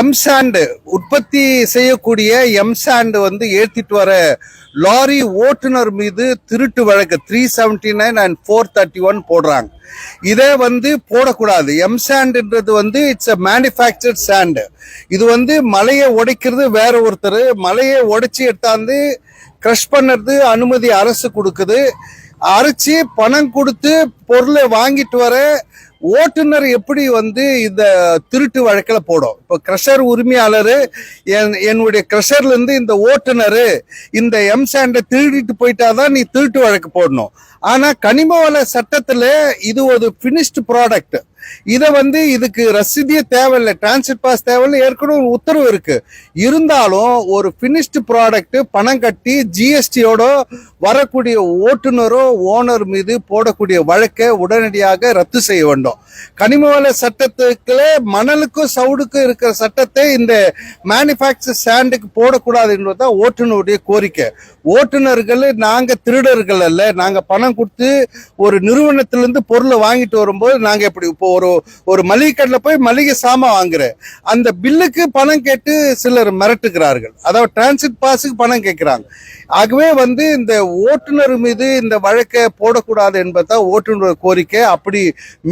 M sand உற்பத்தி செய்யக்கூடிய M sand வந்து ஏற்றிட்டு வர லாரி ஓட்டுநர் மீது திருட்டு வழக்கு three seventy nine and four thirty one போடுறாங்க. இதே வந்து போடக்கூடாது. எம்சாண்டுன்றது வந்து இட்ஸ் அ மேனுஃபேக்சர்ட் சாண்டு இது வந்து மலையை உடைக்கிறது வேற ஒருத்தர். மலையை உடைச்சி எடுத்தாந்து க்ரஷ் பண்ணுறது அனுமதி அரசு கொடுக்குது. அரைச்சி பணம் கொடுத்து பொருளை வாங்கிட்டு வர ஓட்டுநர் எப்படி வந்து இந்த திருட்டு வழக்கில் போடும்? இப்போ க்ரஷர் உரிமையாளர் என் என்னுடைய க்ரஷர்லேருந்து இந்த ஓட்டுநர் இந்த எம்சாண்டை திருடிட்டு போயிட்டாதான் நீ திருட்டு வழக்கு போடணும். ஆனால் கனிம வள சட்டத்தில் இது ஒரு ஃபினிஷ்டு ப்ராடக்ட் இதை வந்து இதுக்கு ரசீதியே தேவையில்லை டிரான்சிட் பாஸ் தேவையில்லை ஏற்கனவே ஒரு உத்தரவு இருக்கு. இருந்தாலும் ஒரு பினிஷ்டு ப்ராடக்ட் பணம் கட்டி ஜிஎஸ்டியோட வரக்கூடிய ஓட்டுநரோ ஓனர் மீது போடக்கூடிய வழக்கை உடனடியாக ரத்து செய்ய வேண்டும். கனிம வள சட்டத்துக்குள்ள மணலுக்கும் சவுடுக்கும் இருக்கிற சட்டத்தை இந்த மேனுஃபேக்சர் சாண்டுக்கு போடக்கூடாது என்பது தான் ஓட்டுநருடைய கோரிக்கை. ஓட்டுநர்கள் நாங்க திருடர்கள் அல்ல நாங்க பணம் கொடுத்து ஒரு நிறுவனத்திலிருந்து பொருளை வாங்கிட்டு வரும்போது நாங்க இப்படி இப்போ ஒரு ஒரு மளிகை கடையில் போய் மளிகை சாமான் வாங்குறேன் அந்த பில்லுக்கு பணம் கேட்டு சிலர் மிரட்டுகிறார்கள். அதாவது டிரான்சிட் பாஸுக்கு பணம் கேட்கிறாங்க. ஆகவே வந்து இந்த ஓட்டுநர் மீது இந்த வழக்கை போடக்கூடாது என்பதுதான் ஓட்டுநர் கோரிக்கை. அப்படி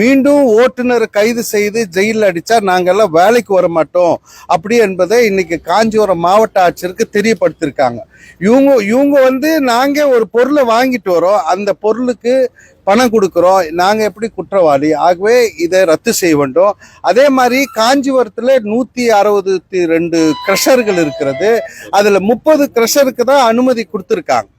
மீண்டும் ஓட்டுநரை கைது செய்து ஜெயிலில் அடித்தா நாங்கள்லாம் வேலைக்கு வர மாட்டோம். அப்படி என்பதை இன்னைக்கு காஞ்சிபுரம் மாவட்ட ஆட்சியருக்கு தெரியப்படுத்திருக்காங்க இவங்க இவங்க வந்து நாங்கள் ஒரு பொருளை வாங்கிட்டு வரோம். அந்த பொருளுக்கு பணம் கொடுக்குறோம். நாங்கள் எப்படி குற்றவாளி? ஆகவே இதை ரத்து செய்ய வேண்டும். அதே மாதிரி காஞ்சிபுரத்தில் நூற்றி அறுபத்தி ரெண்டு க்ரஷர்கள் இருக்கிறது. அதில் முப்பது க்ரஷருக்கு தான் அனுமதி கொடுத்துருக்காங்க.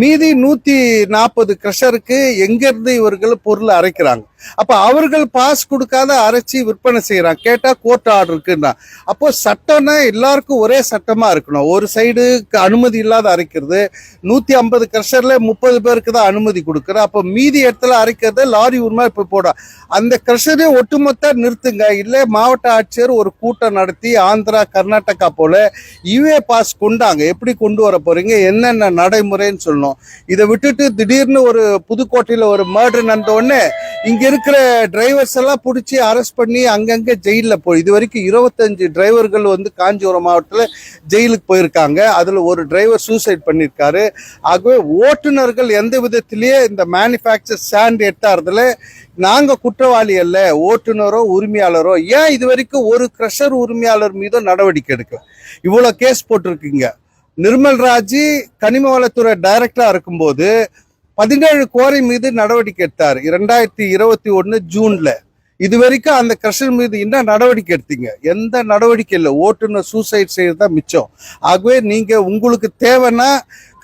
மீதி நூற்றி நாற்பது க்ரஷருக்கு எங்கேருந்து இவர்கள் பொருளை அரைக்கிறாங்க? அப்ப அவர்கள் பாஸ் கொடுக்காத அரைச்சி விற்பனை செய்யறான். கேட்டா கோர்ட் ஆர்டர் இருக்குன்னா. அப்போ சட்டம்னா எல்லாருக்கும் ஒரே சட்டமா இருக்கணும். ஒரு சைடுக்கு அனுமதி இல்லாத அரைக்கிறது. நூத்தி ஐம்பது கிரஷர்ல முப்பது பேருக்கு தான் அனுமதி கொடுக்குறோம் அப்போ மீதி இடத்துல அரைக்கிறத லாரி உரிமை இப்ப போட. அந்த கிரஷரே ஒட்டுமொத்த நிறுத்துங்க. இல்ல மாவட்ட ஆட்சியர் ஒரு கூட்டம் நடத்தி ஆந்திரா கர்நாடகா போல யுஏ பாஸ் கொண்டாங்க. எப்படி கொண்டு வர போறீங்க? என்னென்ன நடைமுறைன்னு சொல்லணும். இதை விட்டுட்டு திடீர்னு ஒரு புதுக்கோட்டையில ஒரு மர்டர் நடந்த உடனே இங்க இருக்கிற டிரைவர்ஸ் எல்லாம் பிடிச்சி அரெஸ்ட் பண்ணி அங்கங்க ஜெயிலில் போய் இது வரைக்கும் இருபத்தஞ்சு டிரைவர்கள் வந்து காஞ்சிபுரம் மாவட்டத்தில் ஜெயிலுக்கு போயிருக்காங்க. அதில் ஒரு டிரைவர் சூசைட் பண்ணியிருக்காரு ஆகவே ஓட்டுநர்கள் எந்த விதத்திலேயே இந்த மேனுஃபேக்சர் ஸ்டாண்ட் எட்டாறதுல நாங்க குற்றவாளி அல்ல ஓட்டுநரோ உரிமையாளரோ ஏன் இது வரைக்கும் ஒரு கிரஷர் உரிமையாளர் மீதும் நடவடிக்கை எடுக்கல? இவ்வளோ கேஸ் போட்டிருக்கீங்க. நிர்மல் ராஜி கனிம வளத்துறை டைரக்டரா இருக்கும்போது பதினேழு கோரை மீது நடவடிக்கை எடுத்தார். இரண்டாயிரத்தி இருபத்தி ஒன்னு ஜூன்ல. இது வரைக்கும் அந்த கிரஷர் மீது என்ன நடவடிக்கை எடுத்தீங்க? எந்த நடவடிக்கை இல்லை. ஓட்டுநர் சூசைட் செய்யறது தான் மிச்சம். ஆகவே நீங்க உங்களுக்கு தேவைன்னா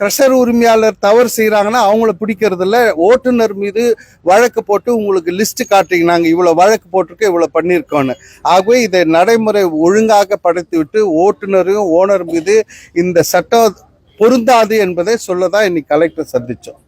கிரஷர் உரிமையாளர் தவறு செய்யறாங்கன்னா அவங்கள பிடிக்கிறது ஓட்டுநர் மீது வழக்கு போட்டு உங்களுக்கு லிஸ்ட் காட்டுங்க நாங்கள் இவ்வளோ வழக்கு போட்டிருக்கோம் இவ்வளோ பண்ணியிருக்கோன்னு ஆகவே இதை நடைமுறை ஒழுங்காக படைத்து விட்டு ஓனர் மீது இந்த சட்டம் பொருந்தாது என்பதை சொல்லதான் இன்னைக்கு கலெக்டர் சந்திச்சோம்.